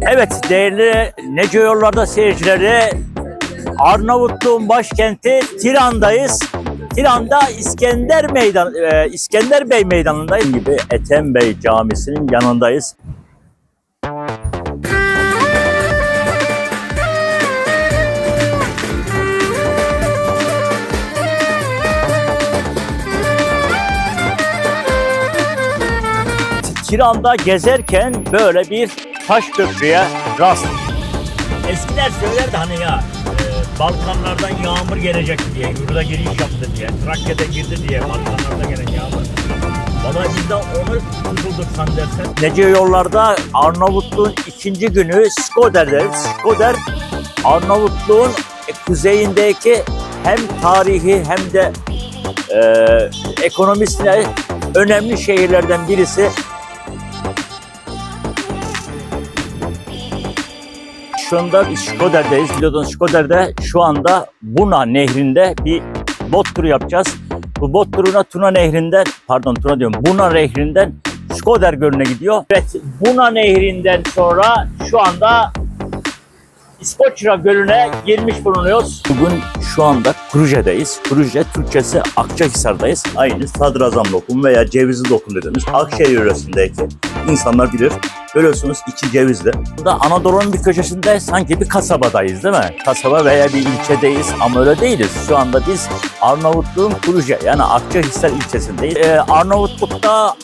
Evet değerli Nece Yollarda seyircileri Arnavutluğun başkenti Tiran'dayız. Tiran'da İskender Meydan, e, İskender Bey Meydanı'ndayız gibi Ethem Bey Camisi'nin yanındayız. Tiran'da gezerken böyle bir taş köprüye rast. Eskiler söylerdi hani ya e, Balkanlardan yağmur gelecek diye, yurda giriş yaptı diye, Trakya'da girdi diye Balkanlarda gelen yağmur. Valla biz de onu tutulduk dersen. Nece yollarda Arnavutluğun ikinci günü Skoder'deriz. Skoder Arnavutluğun kuzeyindeki hem tarihi hem de e, ekonomisine önemli şehirlerden birisi. Şu anda Skoder'deyiz. Biliyorsunuz Skoder'de şu anda Buna Nehri'nde bir bot turu yapacağız. Bu bot turuna Tuna Nehri'nden, pardon Tuna diyorum, Buna Nehri'nden Skoder Gölü'ne gidiyor. Evet, Buna Nehri'nden sonra şu anda İskoçya Gölü'ne girmiş bulunuyoruz. Bugün şu anda Kruje'deyiz. Kruje Türkçesi Akçahisar'dayız. Aynı sadrazam lokum veya cevizli lokum dediğimiz Akşehir yöresindeki insanlar bilir. Görüyorsunuz içi cevizli. Burada Anadolu'nun bir köşesinde sanki bir kasabadayız değil mi? Kasaba veya bir ilçedeyiz ama öyle değiliz. Şu anda biz Arnavutluğun Kruje yani Akçahisar ilçesindeyiz. Ee, Arnavutluk'ta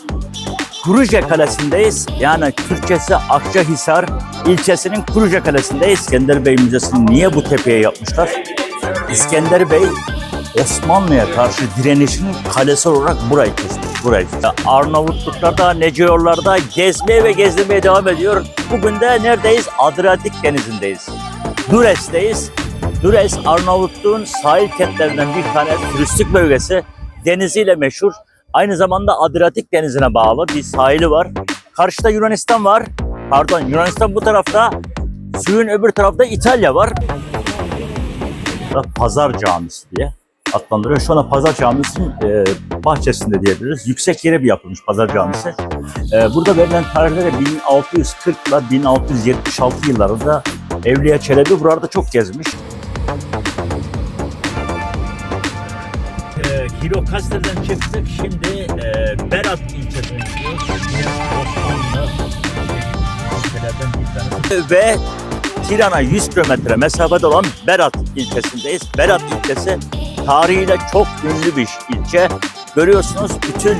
Kuruje Kalesi'ndeyiz. Yani Türkçesi Akçahisar ilçesinin Kuruje Kalesi'ndeyiz. İskender Bey Müzesi'ni niye bu tepeye yapmışlar? İskender Bey Osmanlı'ya karşı direnişinin kalesi olarak burayı kesmiş. Burayı. Arnavutluklarda, Nece yollarda gezmeye ve gezdirmeye devam ediyor. Bugün de neredeyiz? Adriyatik Denizi'ndeyiz. Dures'teyiz. Dures Arnavutluğun sahil kentlerinden bir tane turistik bölgesi. Deniziyle meşhur. Aynı zamanda Adriyatik Denizi'ne bağlı bir sahili var. Karşıda Yunanistan var. Pardon Yunanistan bu tarafta. Suyun öbür tarafta İtalya var. Burada Pazar Camisi diye adlandırıyor. Şu anda Pazar Camisi'nin e, bahçesinde diyebiliriz. Yüksek yere bir yapılmış Pazar Camisi. E, burada verilen tarihlere 1640 ile 1676 yıllarında Evliya Çelebi buralarda çok gezmiş. e, Kilo Kastel'den çıktık. Şimdi Ve Tiran'a 100 kilometre mesafede olan Berat ilçesindeyiz. Berat ilçesi tarihiyle çok ünlü bir ilçe. Görüyorsunuz bütün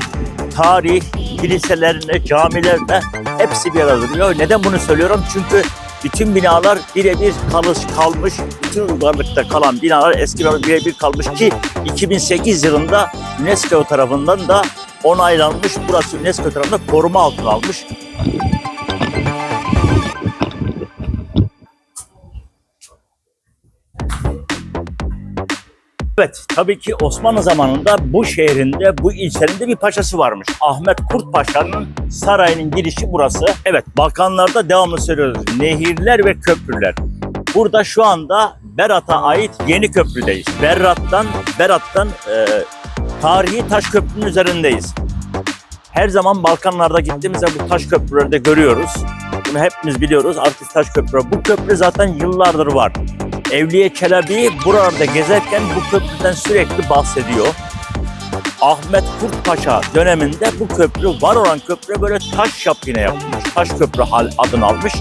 tarih, kiliselerinde, camilerinde hepsi bir arada duruyor. Neden bunu söylüyorum? Çünkü bütün binalar birebir kalış kalmış, bütün uygarlıkta kalan binalar eski birebir kalmış ki 2008 yılında UNESCO tarafından da onaylanmış. Burası UNESCO tarafından koruma altına almış. Evet, tabii ki Osmanlı zamanında bu şehrinde, bu ilçenin bir paşası varmış. Ahmet Kurt Paşa'nın sarayının girişi burası. Evet, Balkanlarda devamlı söylüyoruz. Nehirler ve köprüler. Burada şu anda Berat'a ait yeni köprüdeyiz. Berat'tan, Berat'tan e, tarihi taş köprünün üzerindeyiz. Her zaman Balkanlarda gittiğimizde bu taş köprüleri de görüyoruz. Bunu hepimiz biliyoruz. Artık taş köprü. Bu köprü zaten yıllardır var. Evliye Çelebi buralarda gezerken bu köprüden sürekli bahsediyor. Ahmet Kurt Paşa döneminde bu köprü var olan köprü böyle taş yapına yapılmış. Taş köprü hal adını almış.